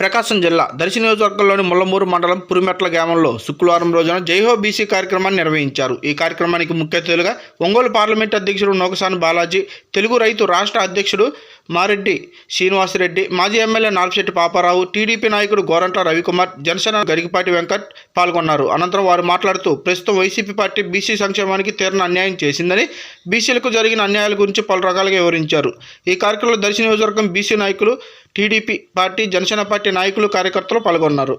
ప్రకాశం జిల్లా దర్శి నియోజకవర్గంలోని ముల్లమూరు మండలం పురిమెట్ల గ్రామంలో శుక్రవారం రోజున జైహో బీసీ కార్యక్రమాన్ని నిర్వహించారు. ఈ కార్యక్రమానికి ముఖ్య అతిథులుగా ఒంగోలు పార్లమెంట్ అధ్యక్షుడు నోకసాని బాలాజీ తెలుగు రైతు రాష్ట్ర అధ్యక్షుడు మారెడ్డి శ్రీనివాసరెడ్డి మాజీ ఎమ్మెల్యే నాగశెట్టి పాపారావు టీడీపీ నాయకుడు గోరంట్ల రవికుమార్ జనసేన గరికిపాటి వెంకట్ పాల్గొన్నారు. అనంతరం వారు మాట్లాడుతూ ప్రస్తుతం వైసీపీ పార్టీ బీసీ సంక్షేమానికి తీరని అన్యాయం చేసిందని బీసీలకు జరిగిన అన్యాయాల గురించి పలు రకాలుగా వివరించారు. ఈ కార్యక్రమంలో దర్శి నియోజకవర్గం బీసీ నాయకులు టీడీపీ పార్టీ జనసేన పార్టీ నాయకులు కార్యకర్తలు పాల్గొన్నారు.